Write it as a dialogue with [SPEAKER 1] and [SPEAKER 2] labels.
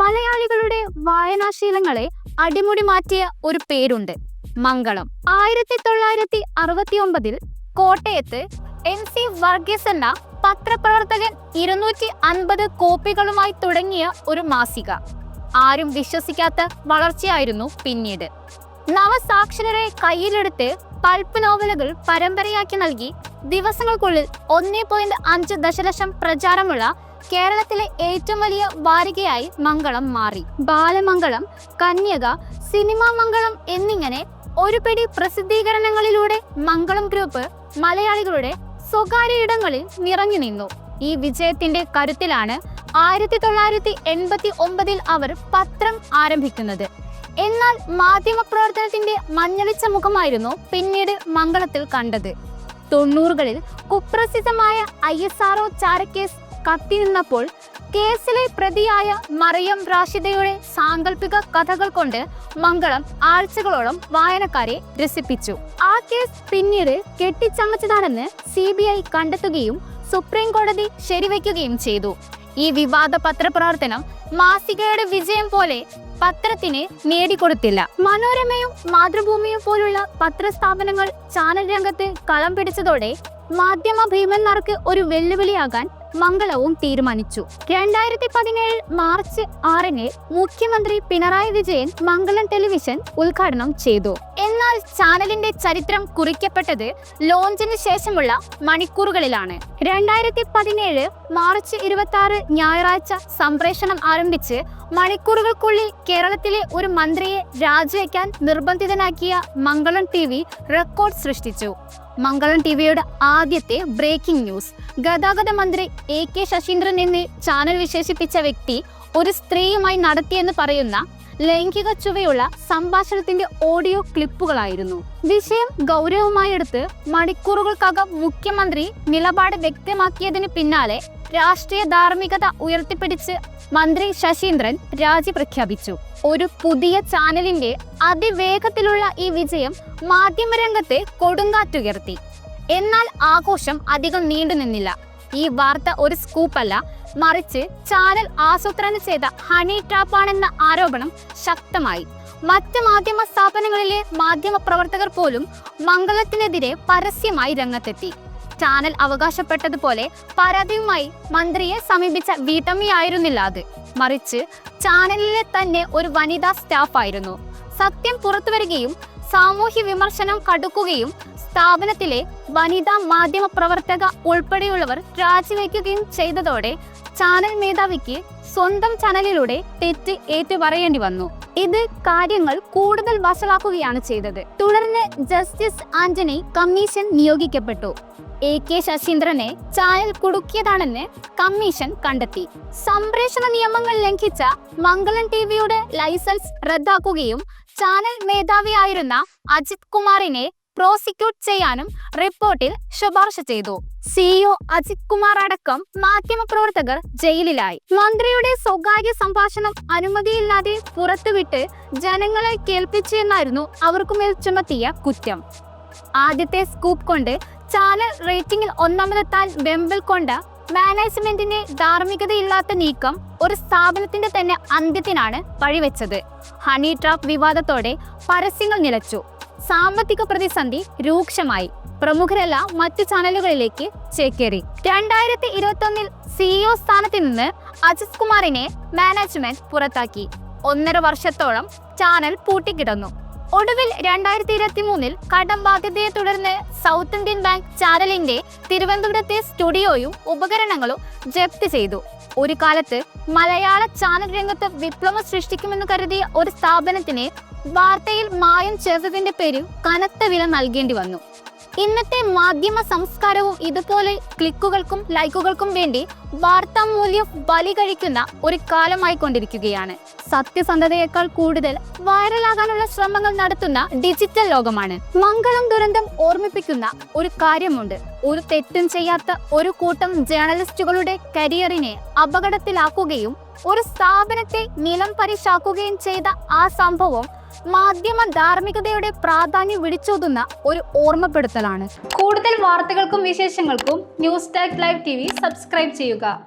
[SPEAKER 1] മലയാളികളുടെ വായനാശീലങ്ങളെ അടിമുടി മാറ്റിയ ഒരു പേരുണ്ട് മംഗളം. ആയിരത്തി തൊള്ളായിരത്തി അറുപത്തി ഒമ്പതിൽ കോട്ടയത്ത് എൻ സി വർഗീസ് എന്ന പത്രപ്രവർത്തകൻ ഇരുന്നൂറ്റി അൻപത് കോപ്പികളുമായി തുടങ്ങിയ ഒരു മാസിക. ആരും വിശ്വസിക്കാത്ത വളർച്ചയായിരുന്നു പിന്നീട്. നവസാക്ഷരരെ കയ്യിലെടുത്ത് പൾപ്പ് നോവലുകൾ പരമ്പരയാക്കി നൽകി ദിവസങ്ങൾക്കുള്ളിൽ ഒന്നേ പോയിന്റ് അഞ്ച് ദശലക്ഷം പ്രചാരമുള്ള കേരളത്തിലെ ഏറ്റവും വലിയ വാരികയായി മംഗളം മാറി. ബാലമംഗളം കന്യക സിനിമാ മംഗളം എന്നിങ്ങനെ ഒരു പിടി പ്രസിദ്ധീകരണങ്ങളിലൂടെ മംഗളം ഗ്രൂപ്പ് മലയാളികളുടെ സ്വകാര്യ ഇടങ്ങളിൽ നിറഞ്ഞു നിന്നു. ഈ വിജയത്തിന്റെ കരുത്തിലാണ് ആയിരത്തി തൊള്ളായിരത്തി എൺപത്തി ഒമ്പതിൽ അവർ പത്രം ആരംഭിക്കുന്നത്. എന്നാൽ മാധ്യമപ്രവർത്തനത്തിന്റെ മഞ്ഞളിച്ച മുഖമായിരുന്നു പിന്നീട് മംഗളത്തിൽ കണ്ടത്. തൊണ്ണൂറുകളിൽ കുപ്രസിദ്ധമായ ഐ എസ് ആർഒ ചാരക്കേസ് കത്തി നിന്നപ്പോൾ കേസിലെ പ്രതിയായ മറിയം റാഷിദയുടെ സാങ്കല്പിക കഥകൾ കൊണ്ട് മംഗളം ആഴ്ചകളോളം വായനക്കാരെ രസിപ്പിച്ചു. ആ കേസ് പിന്നീട് കെട്ടിച്ചമച്ചതാണെന്ന് സി ബി ഐ കണ്ടെത്തുകയും സുപ്രീം കോടതി ശരിവയ്ക്കുകയും ചെയ്തു. ഈ വിവാദ പത്രപ്രവർത്തനം മാസികയുടെ വിജയം പോലെ പത്രത്തിന് നേടിക്കൊടുത്തില്ല. മനോരമയും മാതൃഭൂമിയും പോലുള്ള പത്രസ്ഥാപനങ്ങൾ ചാനൽ രംഗത്ത് കളം പിടിച്ചതോടെ മാധ്യമ ഭീമന്മാർക്ക് ഒരു വെല്ലുവിളിയാകാൻ മംഗളവും തീരുമാനിച്ചു. രണ്ടായിരത്തി പതിനേഴ് മാർച്ച് ആറിന് മുഖ്യമന്ത്രി പിണറായി വിജയൻ മംഗളം ടെലിവിഷൻ ഉദ്ഘാടനം ചെയ്തു. എന്നാൽ ചാനലിന്റെ ചരിത്രം കുറിക്കപ്പെട്ടത് ലോഞ്ചിന് ശേഷമുള്ള മണിക്കൂറുകളിലാണ്. രണ്ടായിരത്തി പതിനേഴ് മാർച്ച് ഇരുപത്തി ആറ് ഞായറാഴ്ച സംപ്രേഷണം ആരംഭിച്ച് മണിക്കൂറുകൾക്കുള്ളിൽ കേരളത്തിലെ ഒരു മന്ത്രിയെ രാജിവെക്കാൻ നിർബന്ധിതനാക്കിയ മംഗളം ടി വി റെക്കോർഡ് സൃഷ്ടിച്ചു. മംഗളം ടി വിയുടെ ആദ്യത്തെ ബ്രേക്കിംഗ് ന്യൂസ്. ഗതാഗത മന്ത്രി എ കെ ശശീന്ദ്രൻ എന്ന് ചാനൽ വിശേഷിപ്പിച്ച വ്യക്തി ഒരു സ്ത്രീയുമായി നടത്തിയെന്ന് പറയുന്ന ലൈംഗിക ചുവയുള്ള സംഭാഷണത്തിന്റെ ഓഡിയോ ക്ലിപ്പുകളായിരുന്നു. വിഷയം ഗൗരവമായി എടുത്ത് മണിക്കൂറുകൾക്കകം മുഖ്യമന്ത്രി നിലപാട് വ്യക്തമാക്കിയതിന് പിന്നാലെ രാഷ്ട്രീയ ധാർമ്മികത ഉയർത്തിപ്പിടിച്ച് മന്ത്രി ശശീന്ദ്രൻ രാജി പ്രഖ്യാപിച്ചു. ഒരു പുതിയ ചാനലിന്റെ അതിവേഗത്തിലുള്ള ഈ വിജയം മാധ്യമരംഗത്തെ കൊടുങ്കാറ്റുയർത്തി. എന്നാൽ ആഘോഷം അധികം നീണ്ടുനിന്നില്ല. ഈ വാർത്ത ഒരു സ്കൂപ്പല്ല. മറിച്ച് ചാനൽ ആസൂത്രണം ചെയ്ത ഹണി ട്രാപ്പാണെന്ന ആരോപണം ശക്തമായി. മറ്റ് മാധ്യമ സ്ഥാപനങ്ങളിലെ മാധ്യമ പ്രവർത്തകർ പോലും മംഗളത്തിനെതിരെ പരസ്യമായി രംഗത്തെത്തി. ചാനൽ അവകാശപ്പെട്ടതുപോലെ പരാതിയുമായി മന്ത്രിയെ സമീപിച്ച വീട്ടമ്മയായിരുന്നില്ല അത്. മറിച്ച് ചാനലിലെ തന്നെ ഒരു വനിതാ സ്റ്റാഫായിരുന്നു. സത്യം പുറത്തുവരികയും സാമൂഹ്യ വിമർശനം കടുക്കുകയും സ്ഥാപനത്തിലെ വനിതാ മാധ്യമ പ്രവർത്തക ഉൾപ്പെടെയുള്ളവർ രാജിവെക്കുകയും ചെയ്തതോടെ ചാനൽ മേധാവിക്ക് സ്വന്തം ചാനലിലൂടെ തെറ്റ് ഏറ്റുപറയേണ്ടി വന്നു. ഇത് കാര്യങ്ങൾ കൂടുതൽ വഷളാക്കുകയാണ് ചെയ്തത്. തുടർന്ന് ജസ്റ്റിസ് ആന്റണി കമ്മീഷൻ നിയോഗിക്കപ്പെട്ടു. എ കെ ശശീന്ദ്രനെ ചാനൽ കുടുക്കിയതാണെന്ന് കമ്മീഷൻ കണ്ടെത്തി. സംപ്രേഷണ നിയമങ്ങൾ ലംഘിച്ച മംഗളം ടി വിയുടെ ലൈസൻസ് റദ്ദാക്കുകയും ചാനൽ മേധാവിയായിരുന്ന അജിത് കുമാറിനെ പ്രോസിക്യൂട്ട് ചെയ്യാനും റിപ്പോർട്ടിൽ ശുപാർശ ചെയ്തു. സിഇഒ അജിത് കുമാർ അടക്കം മാധ്യമപ്രവർത്തകർ ജയിലിലായി. മന്ത്രിയുടെ സ്വകാര്യ സംഭാഷണം അനുമതിയില്ലാതെ പുറത്തുവിട്ട് ജനങ്ങളെ കേൾപ്പിച്ചെന്നായിരുന്നു അവർക്കുമേൽ ചുമത്തിയ കുറ്റം. ആദ്യത്തെ സ്കൂപ്പ് കൊണ്ട് ചാനൽ റേറ്റിംഗിൽ ഒന്നാമതെത്താൻ ബെമ്പിൽ കൊണ്ട മാനേജ്മെന്റിന്റെ ധാർമ്മികതയില്ലാത്ത നീക്കം ഒരു സ്ഥാപനത്തിന്റെ തന്നെ അന്ത്യത്തിനാണ് വഴിവെച്ചത്. ഹണി ട്രാപ്പ് വിവാദത്തോടെ പരസ്യങ്ങൾ നിലച്ചു. സാമ്പത്തിക പ്രതിസന്ധി രൂക്ഷമായി. പ്രമുഖരെല്ലാം മറ്റു ചാനലുകളിലേക്ക് ചേക്കേറി. രണ്ടായിരത്തി ഇരുപത്തൊന്നിൽ സിഇഒ സ്ഥാനത്ത് നിന്ന് അജിത് കുമാറിനെ മാനേജ്മെന്റ് പുറത്താക്കി. ഒന്നര വർഷത്തോളം ചാനൽ പൂട്ടിക്കിടന്നു. ഒടുവിൽ രണ്ടായിരത്തി ഇരുപത്തി മൂന്നിൽ കടം ബാധ്യതയെ തുടർന്ന് സൗത്ത് ഇന്ത്യൻ ബാങ്ക് ചാനലിന്റെ തിരുവനന്തപുരത്തെ സ്റ്റുഡിയോയും ഉപകരണങ്ങളും ജപ്തി ചെയ്തു. ഒരു കാലത്ത് മലയാള ചാനൽ രംഗത്ത് വിപ്ലവം സൃഷ്ടിക്കുമെന്ന് കരുതിയ ഒരു സ്ഥാപനത്തിന് വാർത്തയിൽ മായം ചേർത്തതിന്റെ പേരിൽ കനത്ത വില നൽകേണ്ടി വന്നു. ഇന്നത്തെ മാധ്യമ സംസ്കാരവും ഇതുപോലെ ക്ലിക്കുകൾക്കും ലൈക്കുകൾക്കും വേണ്ടി വാർത്താ മൂല്യം ബലി കഴിക്കുന്ന ഒരു കാലമായി കൊണ്ടിരിക്കുകയാണ്. സത്യസന്ധതയേക്കാൾ കൂടുതൽ വൈറലാകാനുള്ള ശ്രമങ്ങൾ നടത്തുന്ന ഡിജിറ്റൽ ലോകമാണ്. മംഗളം ദുരന്തം ഓർമ്മിപ്പിക്കുന്ന ഒരു കാര്യമുണ്ട്. ഒരു തെറ്റും ചെയ്യാത്ത ഒരു കൂട്ടം ജേർണലിസ്റ്റുകളുടെ കരിയറിനെ അപകടത്തിലാക്കുകയും ഒരു സ്ഥാപനത്തെ നിലം പരിശാക്കുകയും ചെയ്ത ആ സംഭവം മാധ്യമ ധാർമ്മികതയുടെ പ്രാധാന്യം വിളിച്ചോതുന്ന ഒരു ഓർമ്മപ്പെടുത്തലാണ്. കൂടുതൽ വാർത്തകൾക്കും വിശേഷങ്ങൾക്കും news Tak live T subscribe ചെയ്യുക.